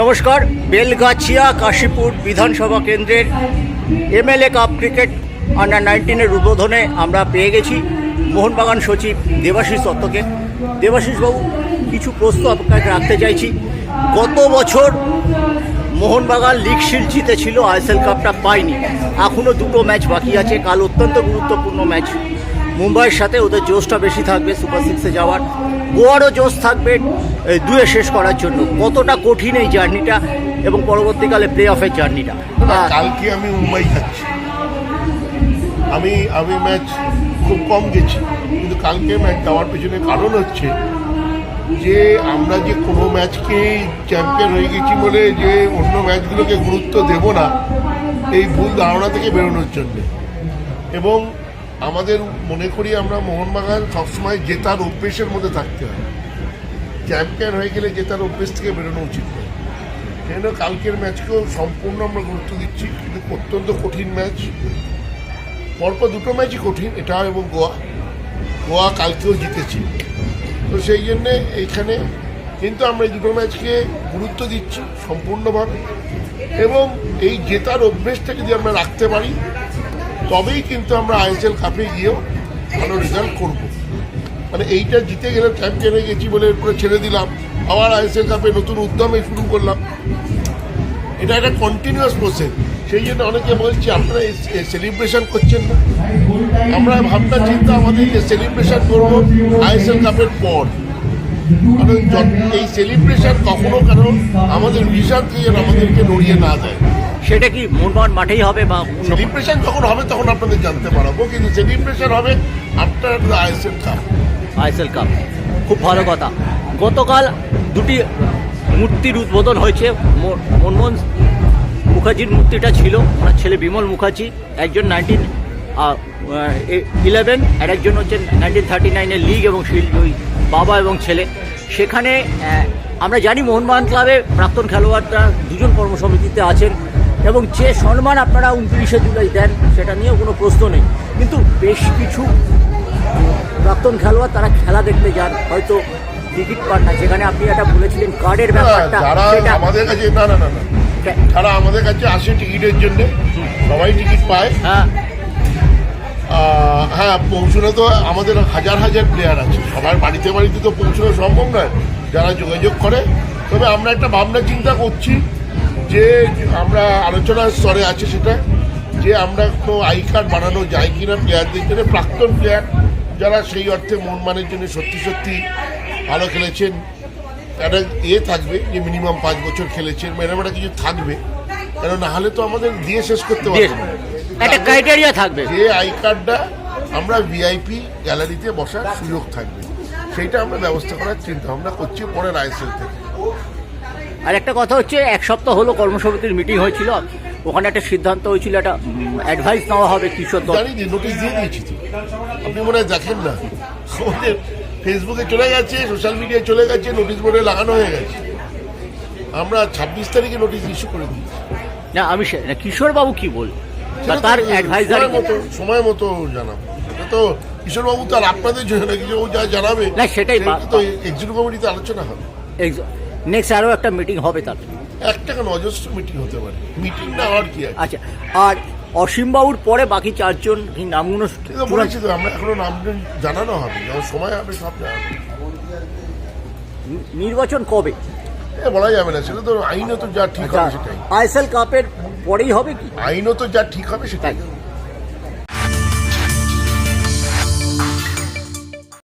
নমস্কার, বেলগাছিয়া কাশীপুর বিধানসভা কেন্দ্রের এমএলএ কাপ ক্রিকেট আন্ডার নাইনটিনের উদ্বোধনে আমরা পেয়ে গেছি মোহনবাগান সচিব দেবাশিস দত্তকে। দেবাশিসবাবু, কিছু প্রশ্ন আপনাকে রাখতে চাইছি। গত বছর মোহনবাগান লিগ শিল্ড জিতেছিল, আইএসএল কাপটা পায়নি। এখনও দুটো ম্যাচ বাকি আছে, কাল অত্যন্ত গুরুত্বপূর্ণ ম্যাচ। মুম্বাইয়ের সাথে ওদের জোশটা বেশি থাকবে, সুপার সিক্সে যাওয়ার। গোয়ারও জোশ থাকবে এই দুয়ে শেষ করার জন্য। কতটা কঠিন এই জার্নিটা এবং পরবর্তীকালে প্লে অফের জার্নিটা কালকে আমি মুম্বাই যাচ্ছি। আমি আমি ম্যাচ খুব কম গেছি কিন্তু কালকে ম্যাচ যাওয়ার পেছনে কারণ হচ্ছে যে আমরা যে কোনো ম্যাচকেই চ্যাম্পিয়ন হয়ে গেছি বলে যে অন্য ম্যাচগুলোকে গুরুত্ব দেব না এই ভুল ধারণা থেকে বেরোনোর জন্য। এবং আমাদের মনে করি আমরা মোহনবাগান সবসময় জেতার অভ্যেসের মধ্যে থাকতে হয়। চ্যাম্পিয়ন হয়ে গেলে জেতার অভ্যেস থেকে বেরোনো উচিত নয়। সেই জন্য কালকের ম্যাচকেও সম্পূর্ণ আমরা গুরুত্ব দিচ্ছি, কিন্তু অত্যন্ত কঠিন ম্যাচ। পরপর দুটো ম্যাচই কঠিন, এটা এবং গোয়া। গোয়া কালকেও জিতেছি। তো সেই জন্যে এইখানে কিন্তু আমরা এই দুটো ম্যাচকে গুরুত্ব দিচ্ছি সম্পূর্ণভাবে। এবং এই জেতার অভ্যেসটা যদি আমরা রাখতে পারি তবেই কিন্তু আমরা আইএসএল কাপে গিয়েও ভালো রেজাল্ট করব। মানে এইটা জিতে গেলে চ্যাম্পিয়ন গেছি বলে এরপরে ছেড়ে দিলাম। আবার আইএসএল কাপে নতুন উদ্যমে শুরু করলাম। এটা একটা কন্টিনিউয়াস প্রসেস সেই জন্য অনেকে বলছি, আপনারা সেলিব্রেশন করছেন না? আমরা ভাবনা চিন্তা আমাদের যে সেলিব্রেশন করব আইএসএল কাপের পর। কারণ এই সেলিব্রেশন কখনো কারণ আমাদের ভিশন থেকে আমাদেরকে নড়িয়ে না দেয় সেটা কি মোহনবাগান মাঠেই হবে বা সেলিব্রেশন যখন হবে তখন আপনাদের জানতে পারব কিন্তু সেলিব্রেশন হবে after ISL cup ISL cup খুব ভালো কথা। গতকাল দুটি মূর্তির উদ্বোধন হয়েছে। মনমোহন মুখার্জির মূর্তিটা ছিল। ওনার ছেলে বিমল মুখার্জি একজন নাইনটিন ইলেভেন আর একজন হচ্ছে নাইনটিন থার্টি নাইনের লিগ এবং শিল্ড ওই বাবা এবং ছেলে। সেখানে আমরা জানি মোহনবাগান ক্লাবে প্রাক্তন খেলোয়াড়রা দুজন কর্মসমিতিতে আছেন। এবং যে সম্মান আপনারা উনত্রিশে জুলাই দেন সেটা নিয়েও কোনো প্রশ্ন নেই। কিন্তু বেশ কিছু প্রাক্তন খেলোয়াড় তারা খেলা দেখতে যান। হয়তো টিকিট পান না। যেখানে আপনি একটা বলেছিলেন কার্ডের ব্যাপারটা সেটা আমাদের কাছে না না না যারা আমাদের কাছে আসে টিকিটের জন্য সবাই টিকিট পায়। হ্যাঁ। হ্যাঁ পৌঁছানো তো আমাদের হাজার হাজার প্লেয়ার আছে। সবার বাড়িতে বাড়িতে তো পৌঁছানো সম্ভব নয়। যারা যোগাযোগ করে তবে আমরা একটা ভাবনা চিন্তা করছি যে আমরা আলোচনার স্তরে আছে সেটা যে আমরা কোনো আই কার্ড বানানো যায় কিনা প্লেয়ারদের জন্য প্রাক্তন প্লেয়ার যারা সেই অর্থে মন মানের জন্য সত্যি সত্যি ভালো খেলেছেন একটা ইয়ে থাকবে যে মিনিমাম পাঁচ বছর খেলেছেন এরকম একটা কিছু থাকবে কেন না হলে তো আমাদের দিয়ে শেষ করতে পারব না। একটা ক্রাইটেরিয়া থাকবে যে আই কার্ডটা আমরা ভিআইপি গ্যালারিতে বসার সুযোগ থাকবে সেইটা আমরা ব্যবস্থা করার চিন্তা ভাবনা করছি পরের আইএসএল থেকে আর একটা কথা হচ্ছে এক সপ্তাহ হলো কর্মসমিতির মিটিং হয়েছিল। ওখানে একটা সিদ্ধান্ত হয়েছিল একটা অ্যাডভাইস নেওয়া হবে কিশোর দল। নোটিশ দিয়ে দিয়েছি তো। আপনি মনে হয় দেখেন না। আমাদের ফেসবুকে চলে গেছে সোশ্যাল মিডিয়ায় চলে গেছে নোটিশ বোর্ডে লাগানো হয়ে গেছে। আমরা ছাব্বিশ তারিখে নোটিশ ইস্যু করে দিয়েছি। না আমি কিশোরবাবু কি বল বা তার অ্যাডভাইজার মতো সময় মতো জানাব। এটা তো কিশোরবাবু তো আর আপনাদের জন্য না কিছু ও যা জানাবে না, সেটাই তো এক্সিকিউটিভ কমিটিতে আলোচনা হবে। নেক্সট আরও একটা মিটিং হবে তার একটা কেন? অজস্র মিটিং হতে পারে। মিটিং না হওয়ার কি আচ্ছা আর অসীমবাবুর পরে বাকি চারজন নামগুলো তো বলেছি তো আমরা এখনও নাম জানানো হবে যখন সময় হবে সব। নির্বাচন কবে? বলা যাবে না। সেটা তো আইনত যা ঠিক হবে সেটাই। আইএসএল কাপের পরেই হবে কি? আইনত যা ঠিক হবে সেটাই।